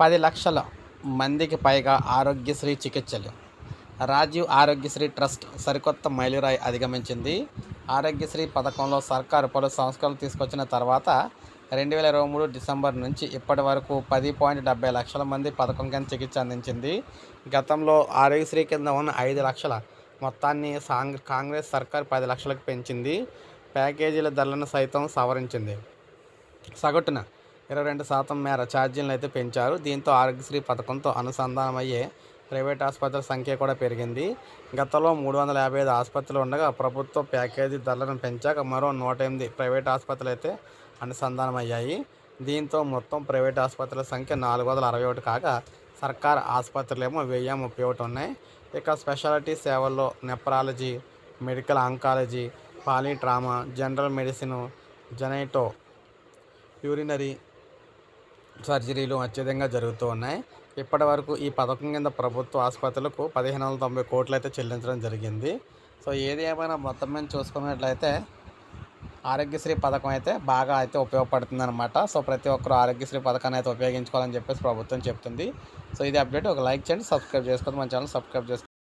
పది లక్షల మందికి పైగా ఆరోగ్యశ్రీ చికిత్సలు. రాజీవ్ ఆరోగ్యశ్రీ ట్రస్ట్ సరికొత్త మైలురాయి అధిగమించింది. ఆరోగ్యశ్రీ పథకంలో సర్కారు పలు సంస్కరణలు తీసుకొచ్చిన తర్వాత రెండు వేల ఇరవై మూడు డిసెంబర్ నుంచి ఇప్పటి వరకు పది పాయింట్ డెబ్బై లక్షల మంది పథకం కింద చికిత్స అందించింది. గతంలో ఆరోగ్యశ్రీ కింద ఉన్న ఐదు లక్షల మొత్తాన్ని సాంగ్ కాంగ్రెస్ సర్కార్ పది లక్షలకు పెంచింది. ప్యాకేజీల ధరలను సైతం సవరించింది. సగటున ఇరవై రెండు శాతం మేర ఛార్జీలను అయితే పెంచారు. దీంతో ఆరోగ్యశ్రీ పథకంతో అనుసంధానమయ్యే ప్రైవేట్ ఆసుపత్రుల సంఖ్య కూడా పెరిగింది. గతంలో మూడు వందల యాభై ఐదు ఆసుపత్రులు ఉండగా ప్రభుత్వ ప్యాకేజీ ధరలను పెంచాక మరో నూట ఎనిమిది ప్రైవేట్ ఆసుపత్రులు అయితే అనుసంధానమయ్యాయి. దీంతో మొత్తం ప్రైవేట్ ఆసుపత్రుల సంఖ్య నాలుగు వందల అరవై ఒకటి కాగా సర్కార్ ఆసుపత్రులేమో వెయ్యి ముప్పై ఒకటి ఉన్నాయి. ఇక స్పెషాలిటీ సేవల్లో nephrology medical oncology polytrauma general medicine genitourinary సర్జరీలు అత్యధికంగా జరుగుతూ ఉన్నాయి. ఇప్పటి వరకు ఈ పథకం కింద ప్రభుత్వ ఆసుపత్రులకు పదిహేను వందల తొంభై కోట్లు అయితే చెల్లించడం జరిగింది. సో ఏది ఏమైనా మొత్తం మీద చూసుకున్నట్లయితే ఆరోగ్యశ్రీ పథకం అయితే బాగా అయితే ఉపయోగపడుతుంది అనమాట సో ప్రతి ఒక్కరు ఆరోగ్యశ్రీ పథకాన్ని అయితే ఉపయోగించుకోవాలని చెప్పేసి ప్రభుత్వం చెప్తుంది. సో ఇది అప్డేట్. ఒక లైక్ చేయండి సబ్స్క్రైబ్ చేసుకోండి. మన ఛానల్ సబ్స్క్రైబ్ చేసుకోండి.